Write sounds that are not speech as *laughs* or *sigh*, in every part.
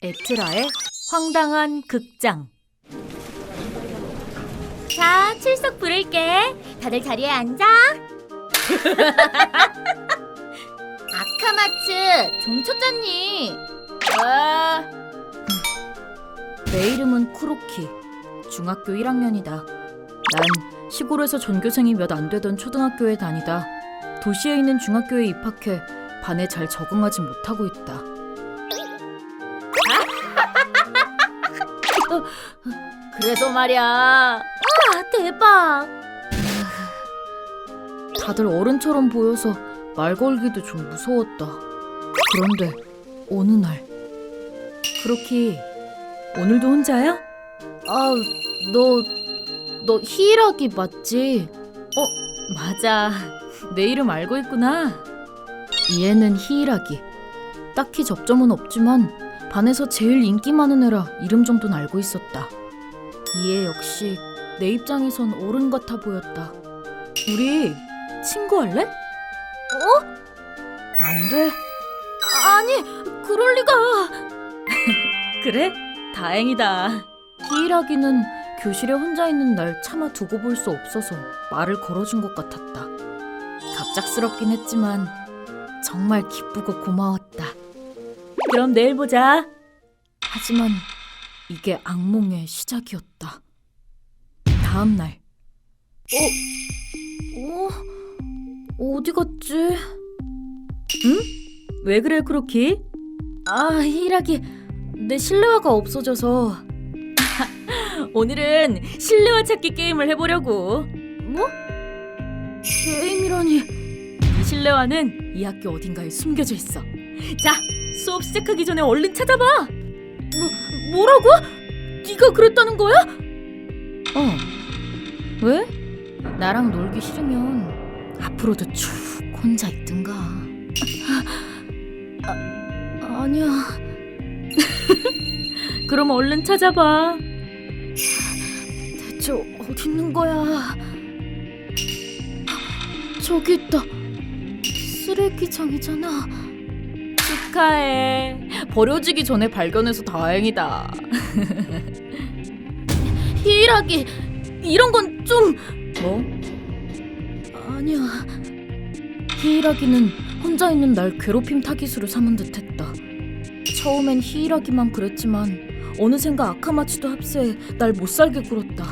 에트라의 황당한 극장 자, 출석 부를게. 다들 자리에 앉아. *laughs* 아카마츠, 좀 쳤잖니. 아... 내 이름은 쿠로키 중학교 1학년이다 난 시골에서 전교생이 몇 안 되던 초등학교에 다니다 도시에 있는 중학교에 입학해 반에 잘 적응하지 못하고 있다 그래서 말이야 아, 대박. 다들 어른처럼 보여서 말 걸기도 좀 무서웠다. 그런데 어느 날 그렇게 오늘도 혼자야? 아, 너, 너 히이라기 맞지? 어, 맞아. 내 이름 알고 있구나. 얘는 히이라기. 딱히 접점은 없지만 반에서 제일 인기 많은 애라 이름 정도는 알고 있었다. 이애 역시 내 입장에선 어른 같아 보였다. 우리 친구 할래? 어? 안 돼. 아니, 그럴 리가. *laughs* 그래? 다행이다. 히이라기는 교실에 혼자 있는 날 차마 두고 볼 수 없어서 말을 걸어준 것 같았다. 갑작스럽긴 했지만 정말 기쁘고 고마웠다. 그럼 내일 보자. 하지만 이게 악몽의 시작이었다. 다음 날. 어? 어? 어디 갔지? 응? 왜 그래, 크로키? 아, 히라기, 내 실내화가 없어져서. *laughs* 오늘은 실내화 찾기 게임을 해보려고. 뭐? 게임이라니. 이 실내화는 이 학교 어딘가에 숨겨져 있어. 자, 수업 시작하기 전에 얼른 찾아봐. 뭐, 뭐라고? 네가 그랬다는 거야? 어. 왜? 나랑 놀기 싫으면 앞으로도 쭉 혼자 있든가. 아, 아니야. *laughs* 그럼 얼른 찾아봐. 대체 어디 있는 거야? 저기 있다. 쓰레기장이잖아. 축하해. 버려지기 전에 발견해서 다행이다. *laughs* 히이라기, 이런 건 좀... 뭐? 아니야. 히이라기는 혼자 있는 날 괴롭힘 타깃으로 삼은 듯했다. 처음엔 히이라기만 그랬지만 어느샌가 아카마츠도 합세해 날 못살게 굴었다.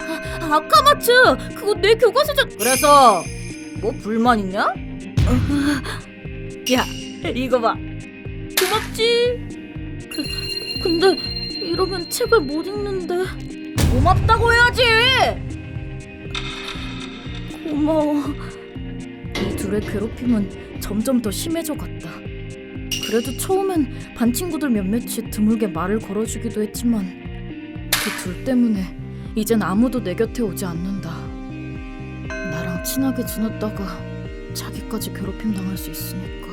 아, 아카마츠, 그거 내 교과서잖. 그래서 뭐 불만 있냐? 야, *laughs* 이거 봐. 고맙지. 그, 근데 이러면 책을 못 읽는데. 고맙다고 해야지. 고마워. 이 둘의 괴롭힘은 점점 더 심해져 갔다. 그래도 처음엔 반 친구들 몇몇이 드물게 말을 걸어주기도 했지만 그 둘 때문에 이젠 아무도 내 곁에 오지 않는다. 나랑 친하게 지냈다가 자기까지 괴롭힘 당할 수 있으니까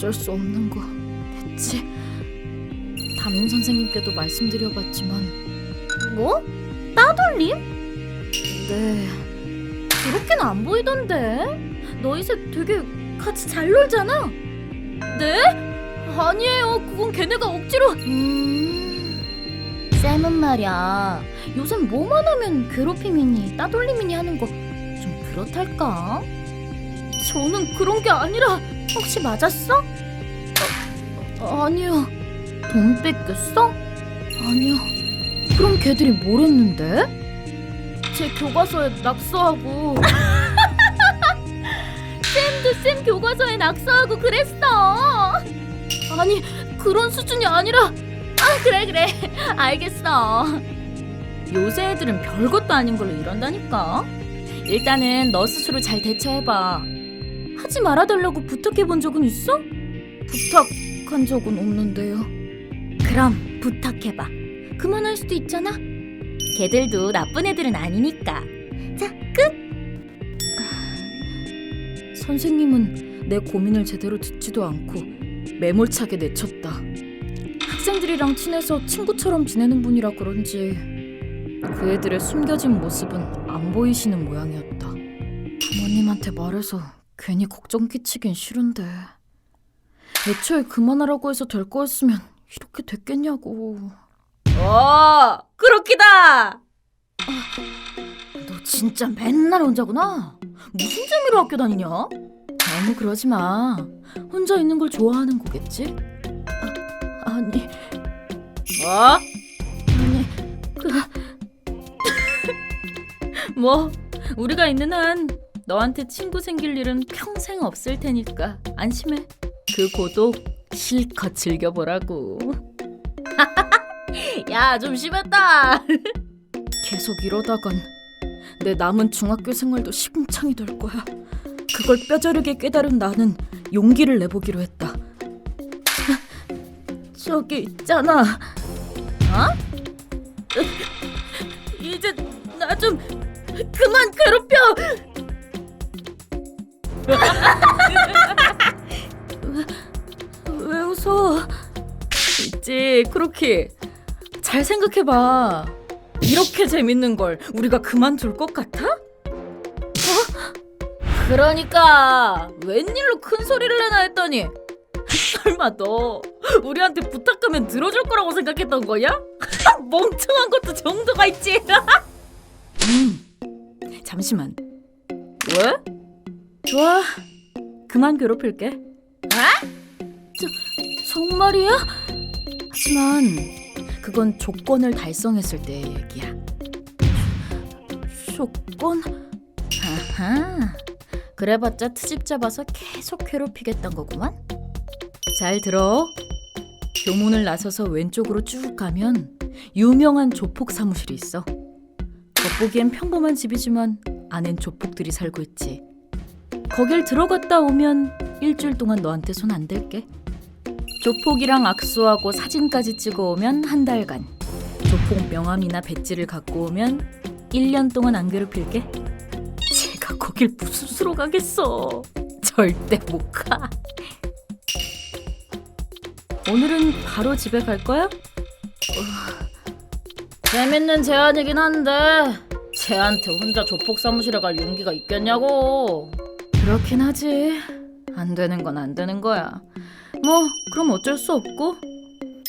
어쩔 수 없는 거 했지. 담임 선생님께도 말씀드려봤지만 뭐? 따돌림? 네. 그렇게는 안 보이던데. 너희 셋 되게 같이 잘 놀잖아. 네? 아니에요. 그건 걔네가 억지로. 음. 쌤은 말이야. 요즘 뭐만 하면 괴롭힘이니 따돌림이니 하는 거 좀 그렇달까? 저는 그런 게 아니라 혹시 맞았어? 어, 아니요. 돈 뺏겼어? 아니요. 그럼 걔들이 뭘 했는데? 제 교과서에 낙서하고 *laughs* 쌤도 쌤 교과서에 낙서하고 그랬어 아니 그런 수준이 아니라 아 그래 그래 *laughs* 알겠어 요새 애들은 별것도 아닌 걸로 이런다니까 일단은 너 스스로 잘 대처해봐 하지 말아달라고 부탁해 본 적은 있어? 부탁한 적은 없는데요 그럼 부탁해봐 그만할 수도 있잖아 걔들도 나쁜 애들은 아니니까. 자, 끝. 선생님은 내 고민을 제대로 듣지도 않고 매몰차게 내쳤다. 학생들이랑 친해서 친구처럼 지내는 분이라 그런지 그 애들의 숨겨진 모습은 안 보이시는 모양이었다. 부모님한테 말해서 괜히 걱정 끼치긴 싫은데 애초에 그만하라고 해서 될 거였으면 이렇게 됐겠냐고. 어, 그렇기다. 너 진짜 맨날 혼자구나. 무슨 재미로 학교 다니냐? 너무 그러지 마. 혼자 있는 걸 좋아하는 거겠지? 아, 아니, 뭐? 아니, 그 뭐 우리가 있는 한 너한테 친구 생길 일은 평생 없을 테니까 안심해. 그 고독 실컷 즐겨보라고. *laughs* 야, 좀 심했다. *laughs* 계속 이러다간 내 남은 중학교 생활도 시궁창이 될 거야. 그걸 뼈저리게 깨달은 나는 용기를 내보기로 했다. *laughs* 저기 있잖아. 어? 이제 나 좀 그만 괴롭혀. 왜 웃어? 있지, 크로키. 잘 생각해봐. 이렇게 재밌는 걸 우리가 그만둘 것 같아? 어? 그러니까 웬일로 큰 소리를 내나 했더니 설마 너 우리한테 부탁하면 들어줄 거라고 생각했던 거야? *laughs* 멍청한 것도 정도가 있지. *laughs* 음, 잠시만. 왜? 좋아. 그만 괴롭힐게. 정말이야? 하지만 그건 조건을 달성했을 때의 얘기야. 조건? 아하. 그래봤자 트집 잡아서 계속 괴롭히겠단 거구만. 잘 들어. 교문을 나서서 왼쪽으로 쭉 가면 유명한 조폭 사무실이 있어. 겉보기엔 평범한 집이지만 안엔 조폭들이 살고 있지. 거길 들어갔다 오면 일주일 동안 너한테 손 안 댈게. 조폭이랑 악수하고 사진까지 찍어오면 한 달간. 조폭 명함이나 배지를 갖고 오면 1년 동안 안 괴롭힐게. 제가 거길 무슨 수로 가겠어. 절대 못 가. 오늘은 바로 집에 갈 거야? 재밌는 제안이긴 한데 쟤한테 혼자 조폭 사무실에 갈 용기가 있겠냐고. 그렇긴 하지. 안 되는 건 안 되는 거야. 뭐 그럼 어쩔 수 없고.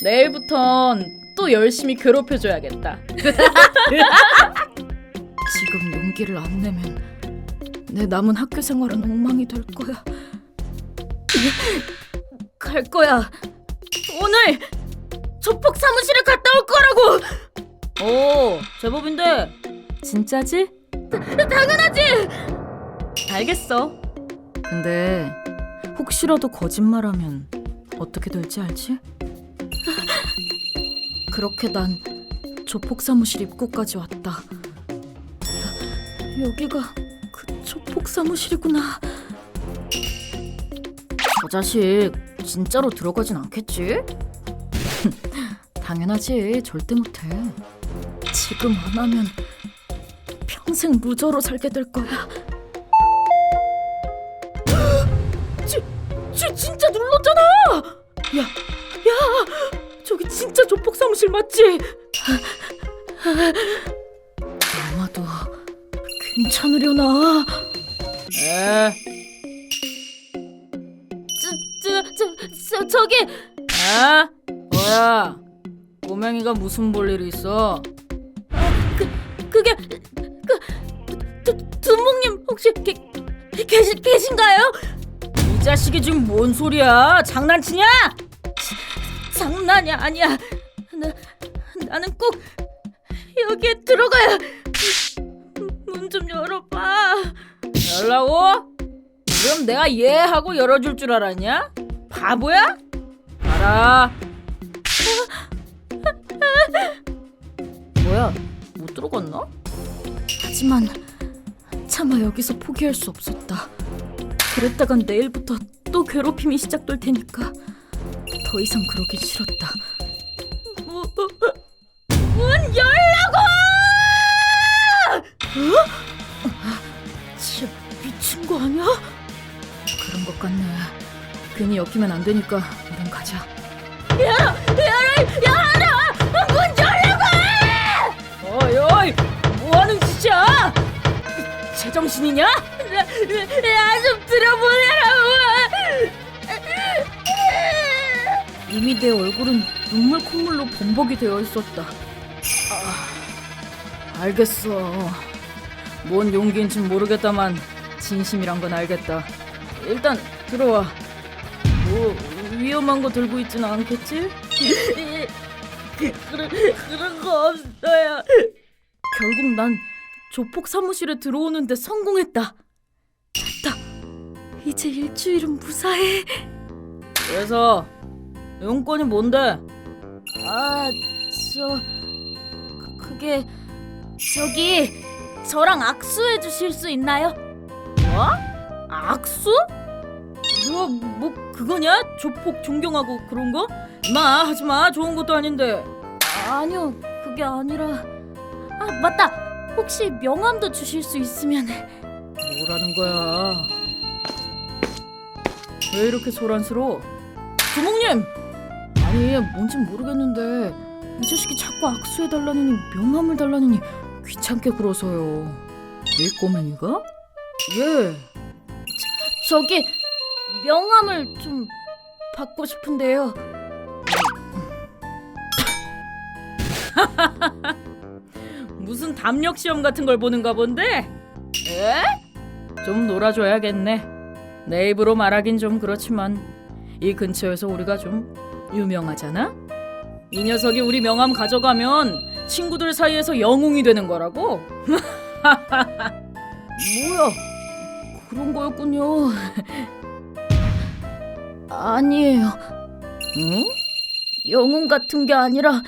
내일부턴 또 열심히 괴롭혀줘야겠다. *laughs* 지금 용기를 안 내면 내 남은 학교 생활은 엉망이 될 거야. *laughs* 갈 거야. 오늘 조폭 사무실에 갔다 올 거라고. 오, 제법인데. 진짜지? *laughs* 당연하지. 알겠어. 근데 혹시라도 거짓말하면 어떻게 될지 알지? 그렇게 난 조폭 사무실 입구까지 왔다. 여기가 그 조폭 사무실이구나. 저 자식 진짜로 들어가진 않겠지? *laughs* 당연하지. 절대 못해. 지금 안 하면 평생 무저로 살게 될 거야. 맞지? 아마도 괜찮으려나? 에. 저, 저, 저, 저, 저기 에? 뭐야? 꼬맹이가 무슨 볼 일이 있어? 그게 그 두, 두목님 혹시 계, 계시, 계신가요? 이 자식이 지금 뭔 소리야? 장난치냐? 장난이 아니야. 나 나는 꼭 여기에 들어가야 문 좀 열어봐. 열라고? 그럼 내가 예 하고 열어줄 줄 알았냐? 바보야? 알아. 뭐야? 못 들어갔나? 하지만 차마 여기서 포기할 수 없었다. 그랬다간 내일부터 또 괴롭힘이 시작될 테니까 더 이상 그러기 싫었다. 괜히 엮이면 안 되니까 얼른 가자. 열어, 열어, 문 열라고! 어이 어이 뭐하는 짓이야? 제정신이냐? 나좀 들어보내라고. 이미 내 얼굴은 눈물 콧물로 범벅이 되어 있었다. 아, 알겠어. 뭔 용기인진 모르겠다만 진심이란 건 알겠다. 일단 들어와. 뭐 위험한 거 들고 있지는 않겠지? *laughs* 그런 그런 거 없어요. 결국 난 조폭 사무실에 들어오는데 성공했다. 됐다. 이제 일주일은 무사해. 그래서 용건이 뭔데? 아, 저 그- 그게 저기 저랑 악수해 주실 수 있나요? 뭐? 악수? 뭐, 뭐 그거냐? 조폭 존경하고 그런 거? 마 하지 마 좋은 것도 아닌데. 아니요 그게 아니라 아 맞다 혹시 명함도 주실 수 있으면 뭐라는 거야? 왜 이렇게 소란스러워? 주목님! 아니 뭔진 모르겠는데 이 자식이 자꾸 악수해 달라느니 명함을 달라느니 귀찮게 굴어서요. 이 꼬맹이가? 예. 저, 기 명함을 좀 받고 싶은데요. *laughs* 무슨 담력 시험 같은 걸 보는가 본데? 에? 좀 놀아줘야겠네. 내 입으로 말하긴 좀 그렇지만 이 근처에서 우리가 좀 유명하잖아. 이 녀석이 우리 명함 가져가면 친구들 사이에서 영웅이 되는 거라고. *laughs* 뭐야? 그런 거였군요. 아니에요. 응? 영웅 같은 게 아니라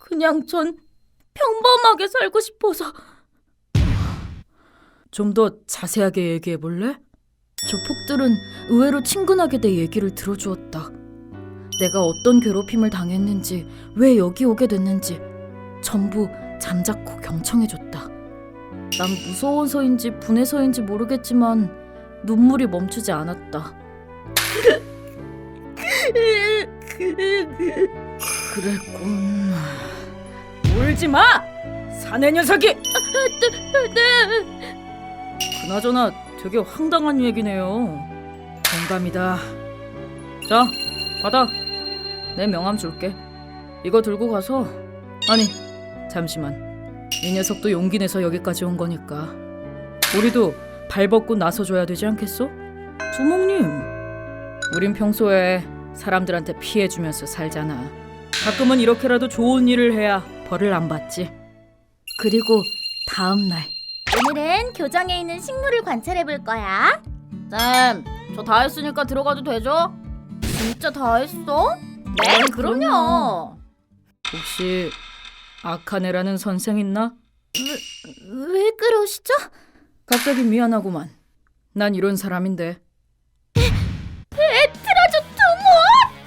그냥 전 평범하게 살고 싶어서. 좀 더 자세하게 얘기해 볼래? 조폭들은 의외로 친근하게 내 얘기를 들어주었다. 내가 어떤 괴롭힘을 당했는지, 왜 여기 오게 됐는지 전부 잠자코 경청해줬다. 난 무서워서인지 분해서인지 모르겠지만 눈물이 멈추지 않았다. 그랬군. 울지 마! 사내 녀석이! 그나저나 되게 황당한 얘기네요. 공감이다. 자, 받아. 내 명함 줄게. 이거 들고 가서 아니, 잠시만. 이 녀석도 용기 내서 여기까지 온 거니까 우리도 발 벗고 나서줘야 되지 않겠어? 주목님, 우린 평소에 사람들한테 피해 주면서 살잖아. 가끔은 이렇게라도 좋은 일을 해야 벌을 안 받지. 그리고 다음 날. 오늘은 교정에 있는 식물을 관찰해 볼 거야. 쌤, 저 다 했으니까 들어가도 되죠? 진짜 다 했어? 네, 그럼요. 혹시 아카네라는 선생 있나? 왜 그러시죠? 갑자기 미안하구만. 난 이런 사람인데.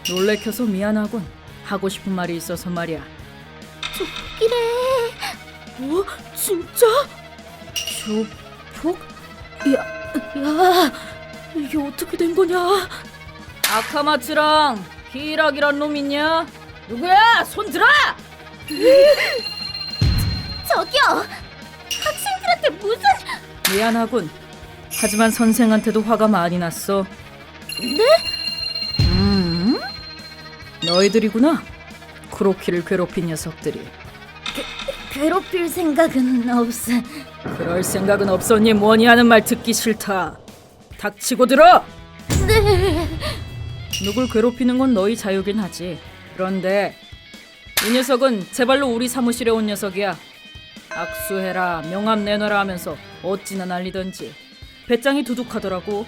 놀래켜서 미안하군. 하고 싶은 말이 있어서 말이야. 이래. 뭐? 진짜? 조폭? 야, 야, 이게 어떻게 된 거냐? 아카마츠랑 히락이란 놈 있냐? 누구야? 손 들어! *laughs* 저기요. 학생들한테 무슨 미안하군. 하지만 선생한테도 화가 많이 났어. 네? 음? 너희들이구나. 크로키를 괴롭힌 녀석들이. 괴롭힐 생각은 없어. 그럴 생각은 없었니 뭐니 하는 말 듣기 싫다. 닥치고 들어. 네. 누굴 괴롭히는 건 너희 자유긴 하지. 그런데 이 녀석은 제발로 우리 사무실에 온 녀석이야. 악수해라, 명함 내놔라 하면서 어찌나 난리던지 배짱이 두둑하더라고.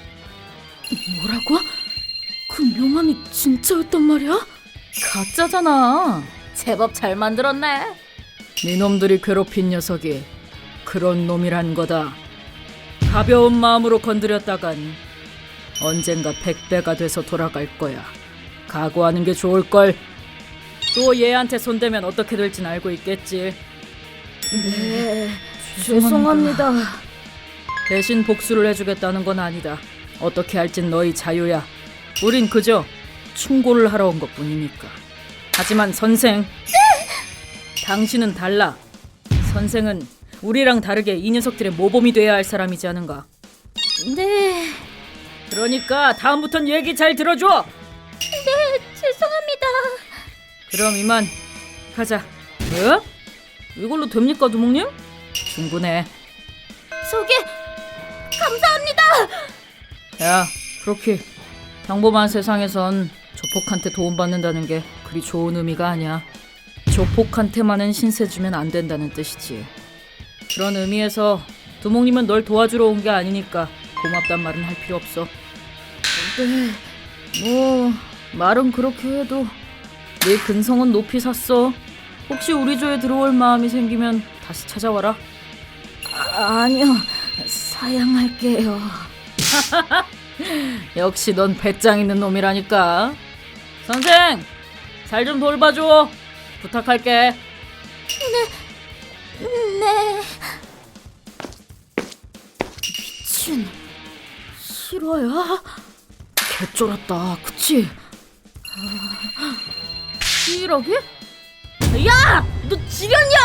뭐라고? 그 명함이 진짜였단 말이야? 가짜잖아. 제법 잘 만들었네. 네 놈들이 괴롭힌 녀석이 그런 놈이란 거다. 가벼운 마음으로 건드렸다간 언젠가 백배가 돼서 돌아갈 거야. 각오하는 게 좋을 걸. 또 얘한테 손대면 어떻게 될진 알고 있겠지. 네. 죄송합니다. 대신 복수를 해주겠다는 건 아니다. 어떻게 할진 너희 자유야. 우린 그저 충고를 하러 온 것 뿐이니까. 하지만 선생, 당신은 달라. 선생은 우리랑 다르게 이 녀석들의 모범이 돼야 할 사람이지 않은가. 네. 그러니까 다음부턴 얘기 잘 들어줘. 죄, 죄송합니다. 그럼 이만 가자. 예? 이걸로 됩니까, 두목님? 충분해. 저기 감사합니다. 야, 그렇게 평범한 세상에선 조폭한테 도움받는다는 게 그리 좋은 의미가 아니야. 조폭한테만은 신세 주면 안 된다는 뜻이지. 그런 의미에서 두목님은 널 도와주러 온 게 아니니까 고맙단 말은 할 필요 없어. 근데 뭐 말은 그렇게 해도 내 근성은 높이 샀어. 혹시 우리 조에 들어올 마음이 생기면 다시 찾아와라. 아, 아니요, 사양할게요. *laughs* 역시 넌 배짱 있는 놈이라니까. 선생, 잘 좀 돌봐줘. 부탁할게. 네. 미친. 실화야? 개쫄았다, 그치? 실화게? 야! 너 지렸냐?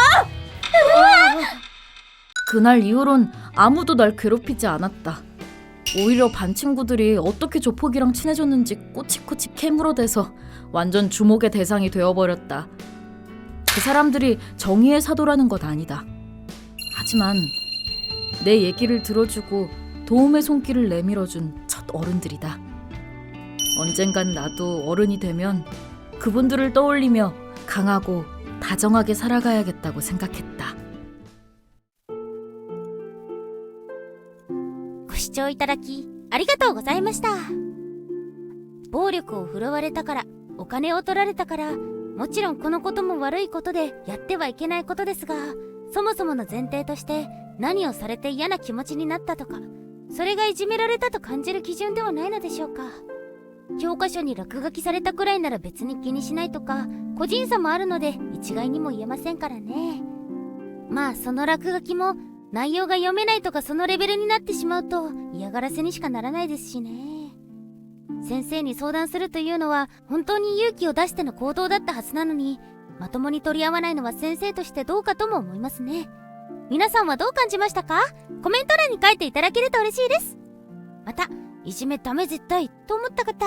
그날 이후론 아무도 날 괴롭히지 않았다. 오히려 반 친구들이 어떻게 조폭이랑 친해졌는지 꼬치꼬치 캐물어 대서 완전 주목의 대상이 되어버렸다. 그 사람들이 정의의 사도라는 것 아니다. 하지만 내 얘기를 들어주고 도움의 손길을 내밀어준 첫 어른들이다. 언젠간 나도 어른이 되면 그분들을 떠올리며 강하고 다정하게 살아가야겠다고 생각했다. 聴いただきありがとうございました。暴力を振るわれたからお金を取られたからもちろんこのことも悪いことでやってはいけないことですがそもそもの前提として何をされて嫌な気持ちになったとかそれがいじめられたと感じる基準ではないのでしょうか。教科書に落書きされたくらいなら別に気にしないとか個人差もあるので一概にも言えませんからね。まあその落書きも内容が読めないとかそのレベルになってしまうと嫌がらせにしかならないですしね。先生に相談するというのは本当に勇気を出しての行動だったはずなのにまともに取り合わないのは先生としてどうかとも思いますね。皆さんはどう感じましたか？コメント欄に書いていただけると嬉しいです。またいじめダメ絶対と思った方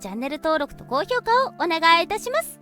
チャンネル登録と高評価をお願いいたします。